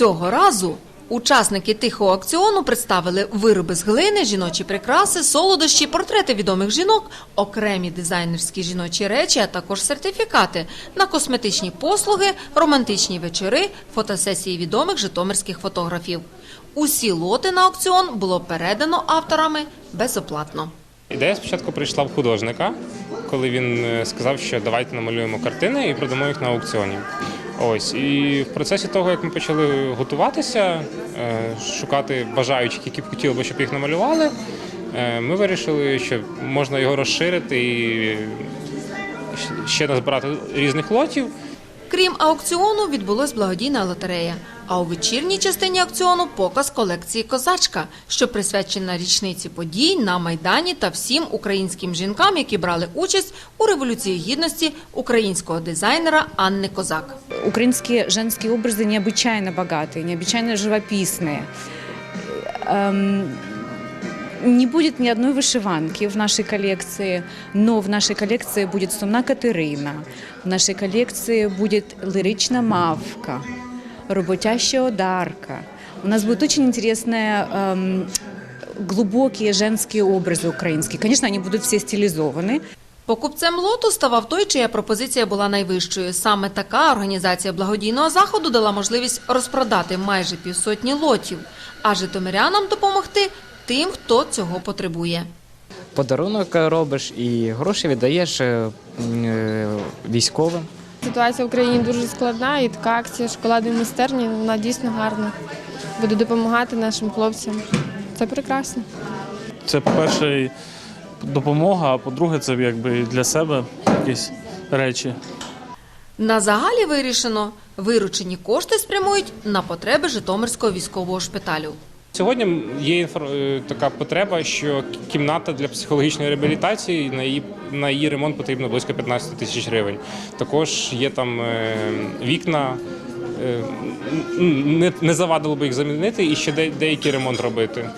Цього разу учасники тихого акціону представили вироби з глини, жіночі прикраси, солодощі, портрети відомих жінок, окремі дизайнерські жіночі речі, а також сертифікати на косметичні послуги, романтичні вечори, фотосесії відомих житомирських фотографів. Усі лоти на аукціон було передано авторами безоплатно. Ідея спочатку прийшла в художника, коли він е, сказав, що давайте намалюємо картини і продамо їх на аукціоні. Ось і в процесі того, як ми почали готуватися, е, шукати бажаючих, які б хотіли щоб їх намалювали, е, ми вирішили, що можна його розширити і ще назбирати різних лотів. Крім аукціону, відбулась благодійна лотерея. А у вечірній частині аукціону показ колекції Козачка, що присвячена річниці подій на майдані та всім українським жінкам, які брали участь у революції гідності українського дизайнера Анни Козак. Украинские женские образы необычайно богатые, необычайно живописные. Эм, Не будет ни одной вышиванки в нашей коллекции, но в нашей коллекции будет сумна Катерина, в нашей коллекции будет лирична мавка, работящая одарка. У нас будут очень интересные эм, глубокие женские образы украинские. Конечно, они будут все стилизованы. Покупцем лоту ставав той, чия пропозиція була найвищою. Саме така організація благодійного заходу дала можливість розпродати майже півсотні лотів, а житомирянам допомогти тим, хто цього потребує. подарунок робиш і гроші віддаєш е, е, військовим. Ситуація в Україні дуже складна, і така акція шоколадної майстерні вона дійсно гарна. Буде допомагати нашим хлопцям. Це прекрасно. Це, по-перше, допомога, а по-друге, це якби для себе якісь речі. На загалі вирішено, виручені кошти спрямують на потреби Житомирського військового шпиталю. Сьогодні є е, така потреба, що кімната для психологічної реабілітації на її на її ремонт потрібно близько 15 тисяч гривень. Також є там е, вікна. е, Не, не завадило би їх замінити і ще де- деякий ремонт робити.